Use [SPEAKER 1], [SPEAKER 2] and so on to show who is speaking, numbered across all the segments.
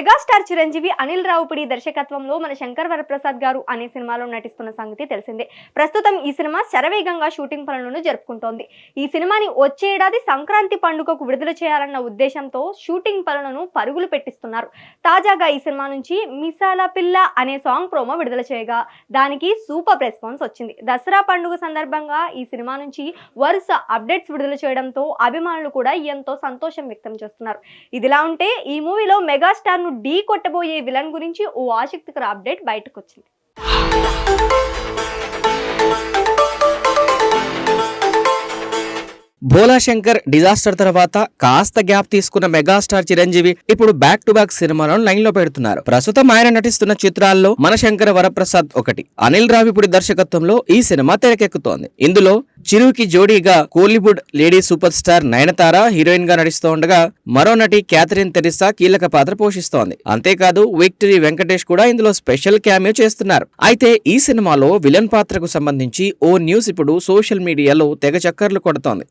[SPEAKER 1] Megastar Chiranjeevi Anil Ravipudi దర్శకత్వంలో మన శంకర్ వరప్రసాద్ గారు అనే సినిమాలో నటిస్తున్న సంగతి తెలిసిందే. ప్రస్తుతం ఈ సినిమా శరవేగంగా షూటింగ్ పనులను జరుపుకుంటోంది. ఈ సినిమాని వచ్చే ఏడాది సంక్రాంతి పండుగకు విడుదల చేయాలన్న ఉద్దేశంతో షూటింగ్ పనులను పరుగులు పెట్టిస్తున్నారు. తాజాగా ఈ సినిమా నుంచి మిసాల పిల్ల అనే సాంగ్ ప్రోమో విడుదల చేయగా దానికి సూపర్ రెస్పాన్స్ వచ్చింది. దసరా పండుగ సందర్భంగా ఈ సినిమా నుంచి వరుస అప్డేట్స్ విడుదల చేయడంతో అభిమానులు కూడా ఎంతో సంతోషం వ్యక్తం చేస్తున్నారు. ఇదిలా ఉంటే ఈ మూవీలో మెగాస్టార్ను డీ ఢీ కొట్టబోయే విలన్ గురించి ఓ ఆసక్తికర అప్డేట్ బయటకు వచ్చింది
[SPEAKER 2] భోలా శంకర్ డిజాస్టర్ తర్వాత కాస్త గ్యాప్ తీసుకున్న మెగాస్టార్ చిరంజీవి ఇప్పుడు బ్యాక్ టు బ్యాక్ సినిమాలను లైన్లో పెడుతున్నారు. ప్రస్తుతం ఆయన నటిస్తున్న చిత్రాల్లో మన శంకర వరప్రసాద్ ఒకటి. అనిల్ రావిపుడి దర్శకత్వంలో ఈ సినిమా తెరకెక్కుతోంది. ఇందులో చిరుకి జోడీగా Kollywood lady super star Nayanthara హీరోయిన్గా నటిస్తూ ఉండగా మరో నటి క్యాథరిన్ తెరిసా కీలక పాత్ర పోషిస్తోంది. అంతేకాదు విక్టరీ వెంకటేష్ కూడా ఇందులో స్పెషల్ క్యామియో చేస్తున్నారు. అయితే ఈ సినిమాలో విలన్ పాత్రకు సంబంధించి ఓ న్యూస్ ఇప్పుడు సోషల్ మీడియాలో తెగ చక్కర్లు కొడుతోంది.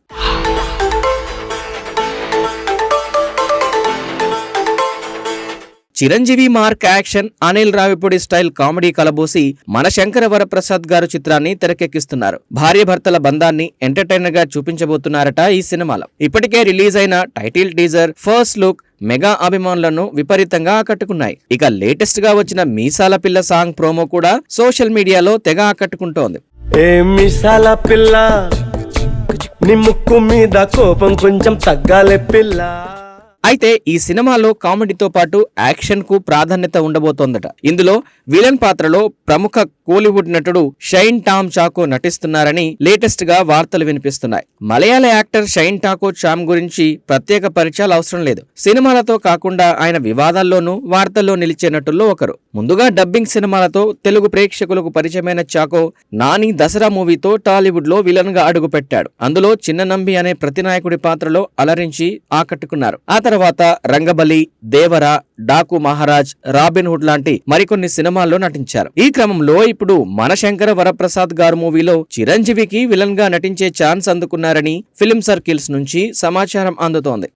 [SPEAKER 2] Chiranjeevi mark action Anil Ravipudi style comedy కలబోసి మన శంకర వరప్రసాద్ గారు చిత్రాన్ని తెరకెక్కిస్తున్నారు. భార్య భర్తల బంధాన్ని ఎంటర్టైనర్గా చూపించబోతున్నారట ఈ సినిమాలో. ఇప్పటికే రిలీజ్ అయిన title teaser first look mega అభిమానులను విపరీతంగా ఆకట్టుకున్నాయి. ఇక లేటెస్ట్గా వచ్చిన మీసాల పిల్ల సాంగ్ ప్రోమో కూడా సోషల్ మీడియాలో తెగ ఆకట్టుకుంటోంది.
[SPEAKER 3] ఏ మిసాల పిల్ల నీ ముక్కు మీద కోపం కొంచెం తగ్గాలే పిల్ల.
[SPEAKER 2] అయితే ఈ సినిమాలో కామెడీతో పాటు యాక్షన్కు ప్రాధాన్యత ఉండబోతోందట. ఇందులో విలన్ పాత్రలో ప్రముఖ కోలీవుడ్ నటుడు షైన్ టామ్ చాకో నటిస్తున్నారని లేటెస్ట్గా వార్తలు వినిపిస్తున్నాయి. మలయాళ యాక్టర్ షైన్ టాకో చామ్ గురించి ప్రత్యేక పరిచయాలు అవసరం లేదు. సినిమాలతో కాకుండా ఆయన వివాదాల్లోనూ వార్తల్లో నిలిచే నటుల్లో ఒకరు. ముందుగా డబ్బింగ్ సినిమాలతో తెలుగు ప్రేక్షకులకు పరిచయమైన చాకో నాని దసరా మూవీతో టాలీవుడ్లో విలన్గా అడుగుపెట్టాడు. అందులో చిన్న నంబి అనే ప్రతినాయకుడి పాత్రలో అలరించి ఆకట్టుకున్నారు. ఆ తర్వాత రంగబలి దేవర డాకు మహారాజ్ రాబిన్ హుడ్ లాంటి మరికొన్ని సినిమాల్లో నటించారు. ఈ క్రమంలో ఇప్పుడు మన శంకర వరప్రసాద్ గారు మూవీలో చిరంజీవికి విలన్గా నటించే ఛాన్స్ అందుకున్నారని ఫిల్మ్ సర్కిల్స్ నుంచి సమాచారం అందుతోంది.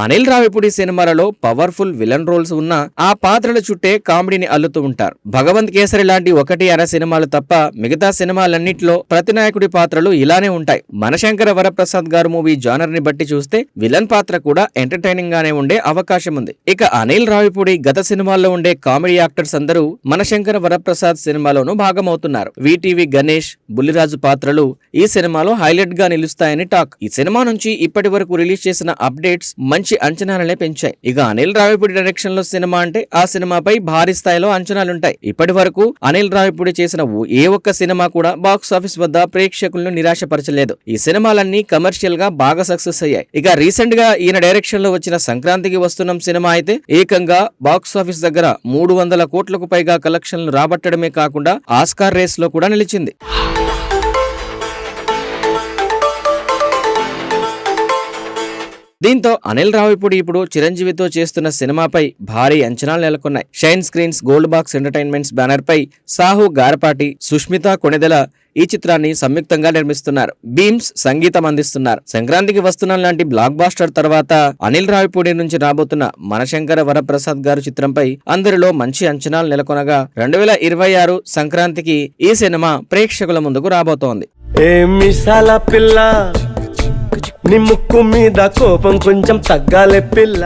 [SPEAKER 2] అనిల్ రావిపూడి సినిమాలలో పవర్ఫుల్ విలన్ రోల్స్ ఉన్న ఆ పాత్రల చుట్టే కామెడీని అల్లుతూ ఉంటారు. భగవంత్ కేసరి లాంటి ఒకటి అర సినిమాలు తప్ప మిగతా సినిమాలన్నిట్లో ప్రతినాయకుడి పాత్రలు ఇలానే ఉంటాయి. మనశంకర వరప్రసాద్ గారు మూవీ జానర్ని బట్టి చూస్తే విలన్ పాత్ర కూడా ఎంటర్టైనింగ్ గానే ఉండే అవకాశం ఉంది. ఇక అనిల్ రావిపూడి గత సినిమాల్లో ఉండే కామెడీ యాక్టర్స్ అందరూ మనశంకర వరప్రసాద్ సినిమాలోనూ భాగమవుతున్నారు. విటీవీ గణేష్ బుల్లిరాజు పాత్రలు ఈ సినిమాలో హైలైట్గా నిలుస్తాయని టాక్. ఈ సినిమా నుంచి ఇప్పటి వరకు రిలీజ్ చేసిన అప్డేట్స్ మంచి మంచి అంచనాలనే పెంచాయి. ఇక అనిల్ రావిపూడి డైరెక్షన్లో సినిమా అంటే ఆ సినిమాపై భారీ స్థాయిలో అంచనాలుంటాయి. ఇప్పటి వరకు అనిల్ రావిపూడి చేసిన ఓ- ఏ ఒక్క సినిమా కూడా బాక్స్ ఆఫీస్ వద్ద ప్రేక్షకులను నిరాశపరచలేదు. ఈ సినిమాలన్నీ కమర్షియల్గా బాగా సక్సెస్ అయ్యాయి. ఇక రీసెంట్గా ఈయన డైరెక్షన్లో వచ్చిన సంక్రాంతికి వస్తున్న సినిమా అయితే ఏకంగా బాక్స్ ఆఫీస్ దగ్గర మూడు వందల కోట్లకు పైగా కలెక్షన్లు రాబట్టడమే కాకుండా ఆస్కార్ రేస్లో కూడా నిలిచింది. దీంతో అనిల్ రావిపూడి ఇప్పుడు చిరంజీవితో చేస్తున్న సినిమాపై భారీ అంచనాలు నెలకొన్నాయి. Shine Screens Gold Box Entertainments banner పై సాహు గారపాటి సుష్మిత కొణిదెల ఈ చిత్రాన్ని సంయుక్తంగా నిర్మిస్తున్నారు. బీమ్స్ సంగీతం అందిస్తున్నారు. సంక్రాంతికి వస్తున్న లాంటి బ్లాక్ బాస్టర్ తర్వాత అనిల్ రావిపూడి నుంచి రాబోతున్న మనశంకర వరప్రసాద్ గారు చిత్రంపై అందరిలో మంచి అంచనాలు నెలకొనగా రెండు వేల ఇరవై ఆరు సంక్రాంతికి ఈ సినిమా ప్రేక్షకుల ముందుకు రాబోతోంది.
[SPEAKER 3] పిల్ల నీ ముక్కు మీద కోపం కొంచెం తగ్గాలే పిల్ల.